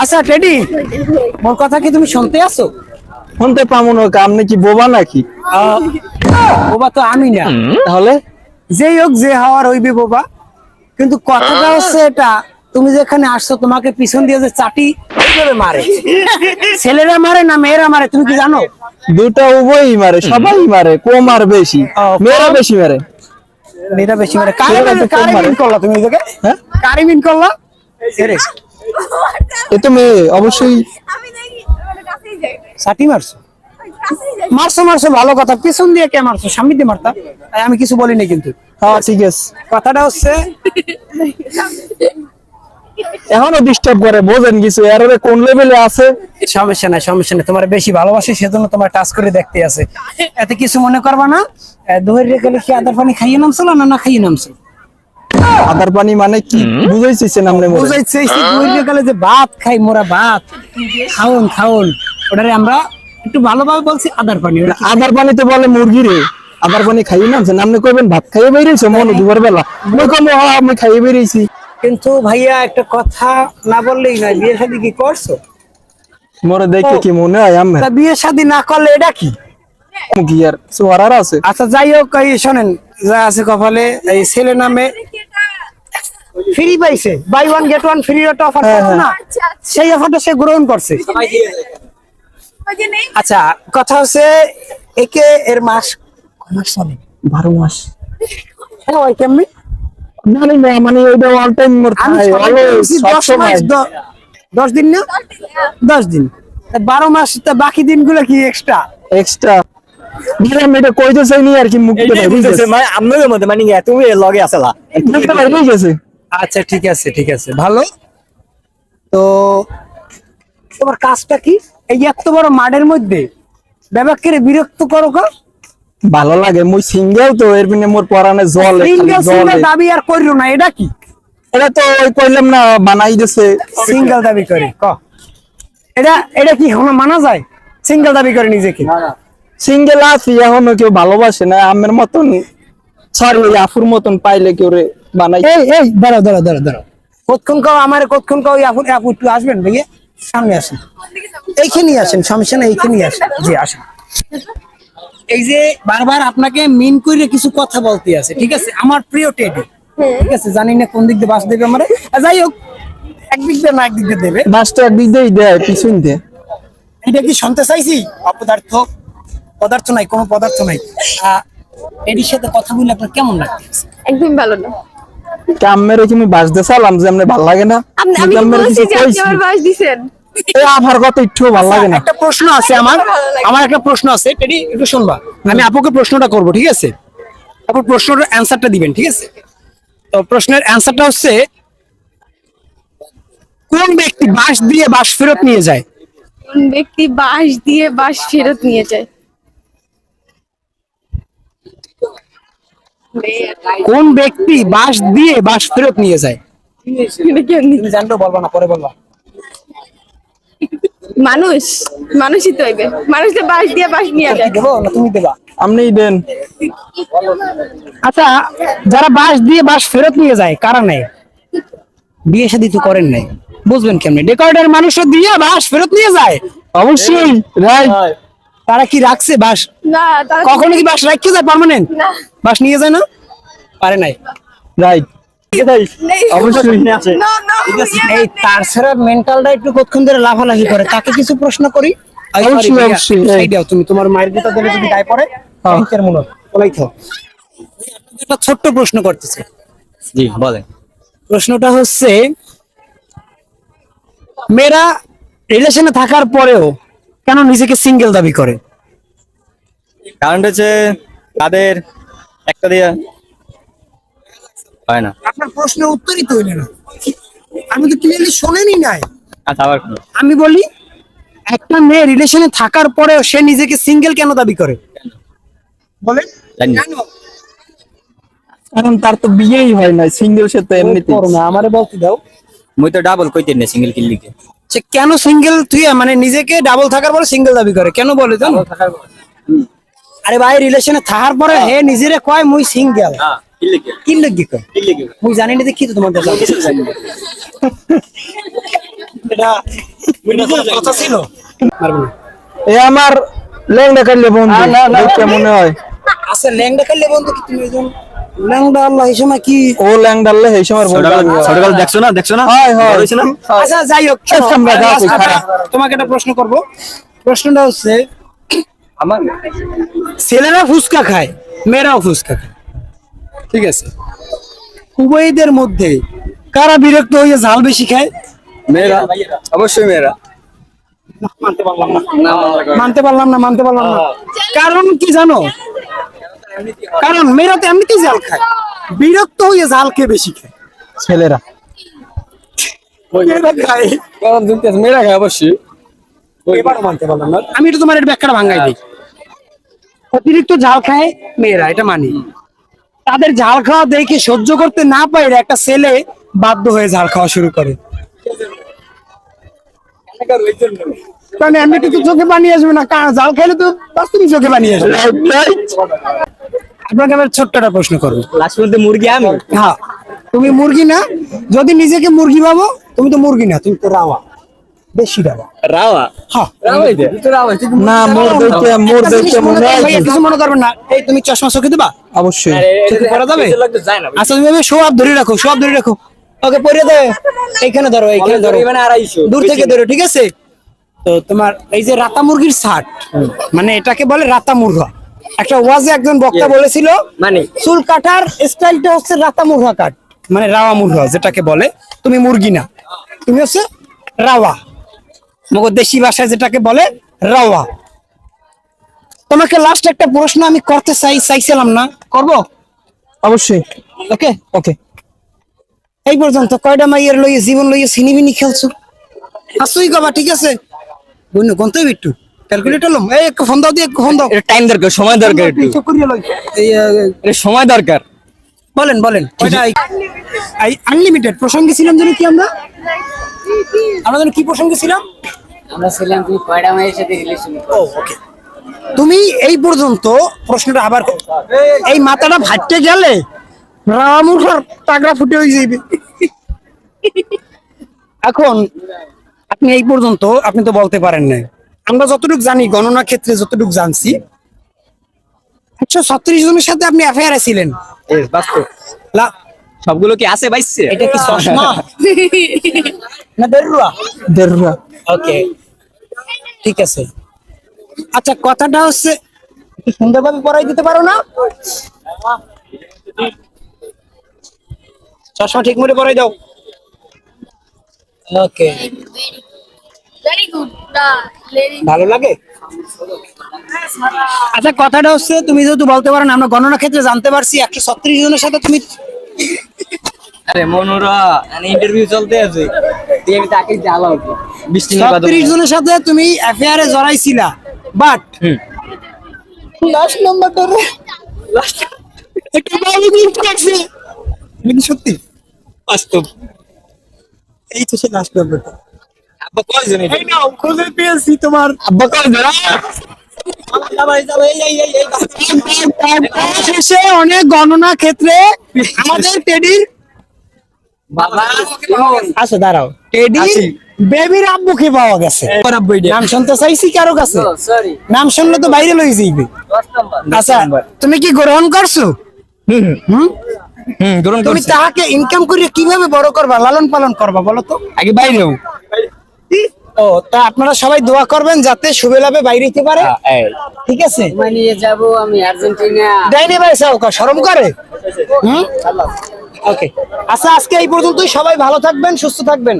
আচ্ছা টেডি মোর কথা কি তুমি শুনতে আছো? শুনতে পাবো না আপনি কি বোবা নাকি? বাবা তো আমি না। তাহলে? যেই হোক যে হওয়ার হইবে বাবা। কিন্তু কথাটা হচ্ছে এটা তুমি যেখানে আসছো তোমাকে পিছন দিয়ে যে চাটি মারে। ছেলেরা মারে না মেয়েরা মারে তুমি কি জানো? দুটা উভয়ই মারে সবাই মারে কম আর বেশি। মেয়েরা বেশি মারে। মেয়েরা বেশি মারে। কারে কারে মিন করলা তুমি এদিকে হ্যাঁ? কারে মিন করলা? এ তো মেয়ে অবশ্যই। আমি দেখি ওর কাছেই যাই। চাটি মারছো? মারছো মারছো ভালো কথা। পিছন দিয়ে কে মারছো? সামনে দিয়ে মারতা? তাই আমি কিছু বলিনি কিন্তু। হ্যাঁ ঠিক আছে। কথাটা হচ্ছে এখনও ডিস্টার্ব করে বোঝেন কিছু। এর কোন লেভেলে আছে? সমস্যা নাই সমস্যা নাই। তোমার বেশি ভালোবাসি সেজন্য তোমার টাচ করে দেখতে আছে। এতে কিছু মনে করবা না? দোহের রেখে কি আদার পানি খাইয়ে নামছিল না না খাইয়ে নামছিল আদার পানি মানে কি? বুঝাইছেন আপনি মোরে? বুঝাইছে এই যে যে ভাত খাই মোরা ভাত। খাওন খাওন। ওটারে আমরা একটু ভালোভাবে বলছি আদার পানি আদার পানি তো বলে মুরগি রে। আদার পানি খাইয়ে নামছেন আপনি কইবেন ভাত খাইয়ে বেরিয়েছে মনে দুপুর বেলা। আমি কম আমি খাইয়ে বেরিয়েছি। কিন্তু ভাইয়া একটা কথা না বললেই না বিয়ে শাদি কি করছ? মোরে দেখে কি মনে হয় আমি তা বিয়ে শাদী না করলে এটা কি? কি আর আর আছে। আচ্ছা যাই হোক শোনেন যা আছে কপালে এই ছেলে নামে ফ্রি পাইছে। Buy one get one free একটা অফার না? আচ্ছা আচ্ছা সেই অফারটা সে গ্রহণ করছে। আচ্ছা কথা হচ্ছে একে এর মাস মাস চলে? বারো মাস। হ্যাঁ ওই কেমনি? না না, না মানে ওইটা অল টাইম মোর দশ সময়। মাস দশ দিন না? দশ দিন তা বারো মাস তা বাকি দিনগুলো কি এক্সট্রা এক্সট্রা দিলাম এটা কইতে চাইনি আর কি মুক্তি পাই বুঝেছে মানে আপনাদের মধ্যে মানে তুমি লগে আসলা মুক্তি পাই বুঝেছে আচ্ছা ঠিক আছে ঠিক আছে ভালো। তো তোমার কাজটা কি? এই এত বড় মাঠের মধ্যে বিরক্ত করো কা ভালো লাগে মুই সিঙ্গেল তো এর বিনে মোর পরানে জল সিঙ্গেল সিঙ্গেল দাবি আর করিও না এটা কি? এটা তো ওই কইলাম না বানাই দিছে। সিঙ্গেল দাবি করে ক? এটা এটা কি মানা যায়? সিঙ্গেল দাবি করে নিজেকে? সিঙ্গেল আছি এখনও কেউ ভালোবাসে না আমের মতন সরি আফুর মতন পাইলে কেউ রে বানাই? এই এই দাঁড়াও দাঁড়াও দাঁড়াও দাঁড়াও। কতক্ষণ কাও আমার কতক্ষণ কাও আপু আপু একটু আসবেন ভাইয়া? সামনে আসেন। এইখানেই আসেন সমস্যা নেই এইখানেই আসেন। জি আসেন। এই যে বারবার আপনাকে মিন করে কিছু কথা বলতে আছে ঠিক আছে? আমার প্রিয় টেডি ঠিক আছে? জানি না কোন দিক দিয়ে বাস দেবে আমার। যাই হোক একদিক দিয়ে না একদিক দিয়ে দেবে। বাসটা একদিক দিয়েই দেয় পিছন দিয়ে। এটা কি শুনতে চাইছি? অপদার্থ। পদার্থ নাই কোনো পদার্থ নাই। এটির সাথে কথা বলে আপনার কেমন লাগছে একদম ভালো না। কামের কি আমি বাস দিয়ে চালাম যে আমনে ভালো লাগে না? আপনি আমি বলছি যে আপনি আমার বাস দিছেন। এই আভার কথা একটু ভালো লাগে না। একটা প্রশ্ন আছে আমার আমার। একটা প্রশ্ন আছে। টেডি একটু শুনবা। আমি আপুকে প্রশ্নটা করব ঠিক আছে? আপু প্রশ্নটার অ্যান্সারটা দিবেন ঠিক আছে? তো প্রশ্নের অ্যান্সারটা হচ্ছে কোন ব্যক্তি বাস দিয়ে বাস ফেরত নিয়ে যায়? কোন ব্যক্তি বাস দিয়ে বাস ফেরত নিয়ে যায়? কোন ব্যক্তি বাস দিয়ে বাস ফেরত নিয়ে যায়? কেমনি? তুমি না পরে বলবা। মানুষ মানুষই তো হইবে মানুষ তো বাস দিয়ে বাস নিয়ে যায়। দেবো না তুমি দেবা? দেন। আচ্ছা যারা বাস দিয়ে বাস ফেরত নিয়ে যায় কারা নেয়? বিয়ে শাদী তো করেন নাই। বুঝবেন কেমনি? ডেকোরেটর মানুষও দিয়ে বাস ফেরত নিয়ে যায়। অবশ্যই রাইট তারা কি রাখছে? বাস না কখনো কি বাস রাখতে যায় পার্মানেন্ট বাস নিয়ে যায় না? পারে নাই। রাইট নেই। অবশ্যই না না তার ছাড়া মেন্টালটা একটু কতক্ষণ ধরে লাফালাফি করে? তাকে কিছু প্রশ্ন করি? তুমি তোমার মায়ের কথা দিলে যদি গায়ে পড়ে হ্যাঁ। বলাই থাও একটা ছোট্ট প্রশ্ন করতেছে। জি বলেন। প্রশ্নটা হচ্ছে মেয়েরা রিলেশনে থাকার পরেও কেন নিজেকে সিঙ্গেল দাবি করে? কারণটা হচ্ছে তাদের একটা দিয়ে হয় না। আপনার প্রশ্নের উত্তরই তো হইল না। আমি তো ক্লিয়ারলি শোনেনি নাই। আচ্ছা আবার আমি বলি একটা মেয়ে রিলেশনে থাকার পরেও সে নিজেকে সিঙ্গেল কেন দাবি করে? বলেন। জানি। না। কেন? কারণ তার তো বিয়েই হয় না সিঙ্গেল সে তো না আমারে বলতে দাও। মুই তো ডাবল কইতে না সিঙ্গেল কিল্লিকে সে কেন সিঙ্গেল তুই মানে নিজেকে ডাবল থাকার পরে সিঙ্গেল দাবি করে? কেন বলে তো আরে ভাই রিলেশনে থাকার পরে হে নিজেরে কয় মুই সিঙ্গেল হ্যাঁ কি লাগি কয়? মুই জানি না যে কি তো তোমার এটা কথা ছিল। এ আমার লেংডা কাটলে বন্ধু দেখে মনে হয়। আচ্ছা ল্যাংডা খেললে বন্ধু কি তুমি একজন ল্যাংডা আল্লাহ এই সময় কি? ও ল্যাংডালে এই সময় ছোটকাল ছোটকাল দেখছ না দেখছ না? হয় হয়। বড় হয়েছে না আচ্ছা যাই হোক শোনো, আমরা যাও, last একটা- খারাপ। তোমাকে একটা প্রশ্ন করব। প্রশ্নটা হচ্ছে আমার ছেলেরা ফুচকা খায় মেয়েরাও ফুচকা খায়। ঠিক আছে? উভয়দের মধ্যে কারা বিরক্ত হয়ে ঝাল বেশি খায়? মেয়েরা অবশ্যই মেয়েরা। মানতে পারলাম না। মানতে পারলাম না মানতে পারলাম না। কারণ কি জানো? কারণ মেয়েরা তো এমনিতেই জাল খায়। বিরক্ত হয়ে জাল খেয়ে বেশি খায়। ছেলেরা। মেয়েরা খায়। মেয়েরা খায় অবশ্যই। এবারও মানতে পারলাম না। আমি একটু তোমার ব্যাখ্যাটা ভাঙ্গাই দিই। অতিরিক্ত ঝাল খায় মেয়েরা এটা মানি। তাদের ঝাল খাওয়া দেখে সহ্য করতে না পারে একটা ছেলে বাধ্য হয়ে ঝাল খাওয়া শুরু করে। কারণ এমনিতে তো চোখে পানি আসবে না। কা- ঝাল খাইলে তো বাস্তবিক চোখে পানি আসবে। আপনাকে আমি ছোট্ট একটা প্রশ্ন করব। লাস্ট মুরগি আমি? হ্যাঁ। তুমি মুরগি না যদি নিজেকে মুরগি ভাবো তুমি তো মুরগি না তুমি তো রাওয়া বেশি রাওয়া। রাওয়া? হ্যাঁ। না মোর দেখে মোর একটা মনে মনে হয় কিছু মনে করবেন না। এই তুমি চশমা চোখে দিবা? অবশ্যই। চোখে পরা যাবে? আচ্ছা তুমি এভাবে সোয়াব ধরে রাখো সোয়াব ধরে রাখো। ওকে পরে এইখানে ধরো এইখানে ধরো। আড়াইশো দূর থেকে ধরো ঠিক আছে? তো তোমার এই যে রাতা মুরগির ছাট মানে এটাকে বলে রাতা মুরগা। একটা ওয়াজে একজন বক্তা বলেছিল মানে? চুল কাটার স্টাইলটা হচ্ছে রাতা মুরগা কাট। মানে রাওয়া মুরগা যেটাকে বলে তুমি মুরগি না। তুমি হচ্ছে রাওয়া। মগর দেশি ভাষায় যেটাকে বলে রাওয়া। তোমাকে লাস্ট একটা প্রশ্ন আমি করতে চাই চাইছিলাম না। করব? অবশ্যই। ওকে? ওকে। এই পর্যন্ত কয়টা মাইয়ের লইয়ে জীবন লইয়ে সিনিবিনি খেলছো? আসুই গবা ঠিক আছে? বুঝলো গন্তই বিট্টু ক্যালকুলেটর লম। এই একটু ফোন দাও দিয়ে একটু ফোন দাও। এটা টাইম দরকার সময় দরকার একটু। হিসাব করিয়ে লই। এই, সময় দরকার। বলেন বলেন কয়টা আনলিমিটেড প্রসঙ্গে ছিলাম জানি কি আমরা? আমরা জানি কি প্রসঙ্গে ছিলাম? আমরা ছিলাম তুমি কয়টা মায়ের সাথে রিলেশন ও ওকে তুমি এই পর্যন্ত প্রশ্নটা আবার করো। এই মাথাটা ভাটতে গেলে রামুখার ফুটে হয়ে যাইবে। এখন আপনি এই পর্যন্ত আপনি তো বলতে পারেন না আমরা যতটুকু জানি গণনা ক্ষেত্রে যতটুকু জানছি একশো ছত্রিশ জনের সাথে আপনি অ্যাফেয়ারে ছিলেন। সবগুলো কি আছে বাইসছে এটা কি চশমা? না দেড়ুয়া দেড়রা ওকে। ঠিক আছে। আচ্ছা কথাটা হচ্ছে সুন্দরভাবে পড়াই দিতে পারো না? চশমা ঠিক মতো পড়াই দাও। ওকে। ভেরি গুড ভালো লাগে? আচ্ছা কথাটা হচ্ছে তুমি যেহেতু বলতে পারো না আমরা গণনা ক্ষেত্রে জানতে পারছি একশো ছত্রিশ জনের সাথে তুমি আরে মনোরা ইন্টারভিউ চলতে আছে। দিয়ে আমি তাকে জ্বালাও বৃষ্টি ছত্রিশ জনের সাথে তুমি অ্যাফেয়ারে জড়াইছিলা বাট হুম। লাস্ট নাম্বারটা রে। একটা করছে এটা সত্যি বাস্তব। এই তো সে লাস্ট নাম্বারটা আব্বা কয়জন এটা? এই নাও খুঁজে পেয়েছি তোমার। আব্বা কয়জন শেষে অনেক গণনা ক্ষেত্রে আমাদের টেডির আচ্ছা দাঁড়াও। টেডির বেবির আব্বুকে পাওয়া গেছে। নাম শুনতে চাইছি কারও কাছে? নাম শুনলে তো বাইরে লই যাইবে। আচ্ছা তুমি কি গ্রহণ করছ? হুম হুম। হুম? তুমি তাহাকে ইনকাম করে কীভাবে বড় করবা লালন পালন করবা বলো তো? আগে বাইরেও ও তা আপনারা সবাই দোয়া করবেন যাতে সুবেলাবে লাভে বাইরে হইতে পারে। ঠিক আছে? নিয়ে যাব আমি আর্জেন্টিনা। ডাইনি ভাই সাউকা শরম করে? হুম? ওকে আচ্ছা আজকে এই পর্যন্তই। সবাই ভালো থাকবেন সুস্থ থাকবেন।